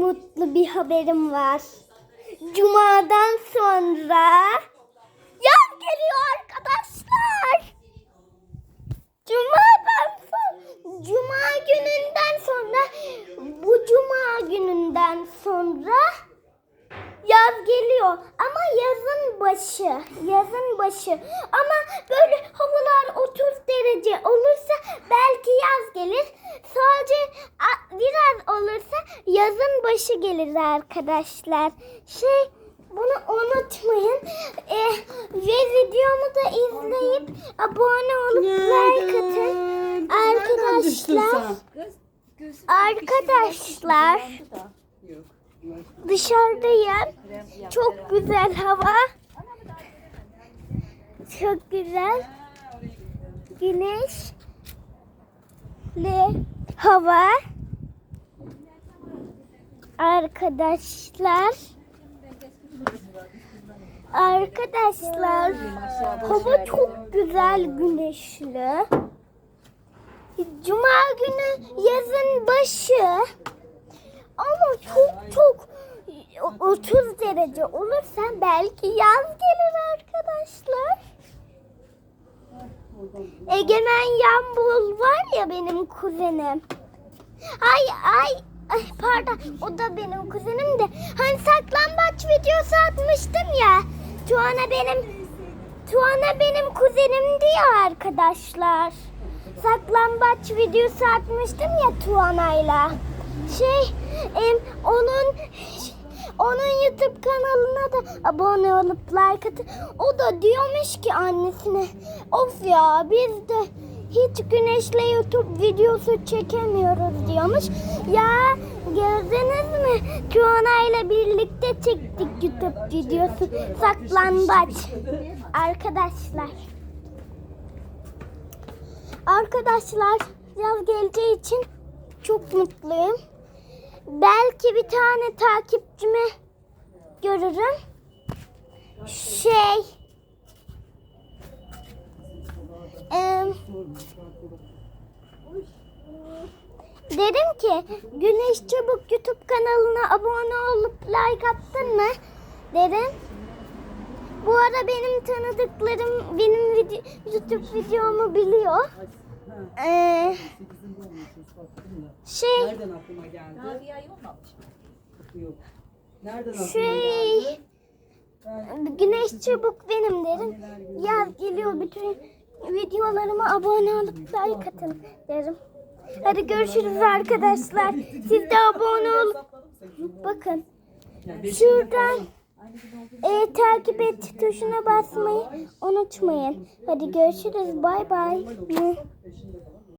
mutlu bir haberim var. Cuma'dan sonra yaz geliyor arkadaşlar. Cuma'dan sonra, Cuma gününden sonra, bu Cuma gününden sonra yaz geliyor. Ama yazın başı, yazın başı. Ama böyle havalar 30 derece olursa belki yaz gelir. Sadece a- biraz olursa yazın başı gelir arkadaşlar. Şey bunu unutmayın. Eh, ve videomu da izleyip abone olup like atın. Arkadaşlar, arkadaşlar dışarıdayım. Çok güzel hava. Çok güzel. Güneşli hava. Arkadaşlar. Arkadaşlar. Hava çok güzel güneşli. Cuma günü yazın başı. Ama çok çok 30 derece olursa belki yaz gelir arkadaşlar. Egemen Yambul var ya benim kuzenim. Ay ay ay pardon o da benim kuzenim de. Hani saklambaç videosu atmıştım ya. Tuana benim Tuana benim kuzenim diyor arkadaşlar. Saklambaç videosu atmıştım ya Tuana'yla. Şey em, onun onun YouTube kanalına da abone olup like atın. O da diyormuş ki annesine of ya biz de hiç güneşle YouTube videosu çekemiyoruz diyormuş. Ya gördünüz mü? Tuana ile birlikte çektik YouTube videosu. Saklambaç. Arkadaşlar. Arkadaşlar yaz geleceği için çok mutluyum. Belki bir tane takipçimi görürüm. Şey em, dedim ki Güneş Çabuk YouTube kanalına abone olup like attın mı? Dedim. Bu ara benim tanıdıklarım benim video, YouTube videomu biliyor. Ee, şey Nereden aklıma geldi? Yok. Nereden aklıma Şey- geldi? Güneş çabuk benim derim. Yaz geliyor bütün videolarıma abone olup like atın derim. Hadi görüşürüz arkadaşlar. Siz de abone olup bakın. Şuradan e, takip et tuşuna basmayı unutmayın. Hadi görüşürüz. Bay bay.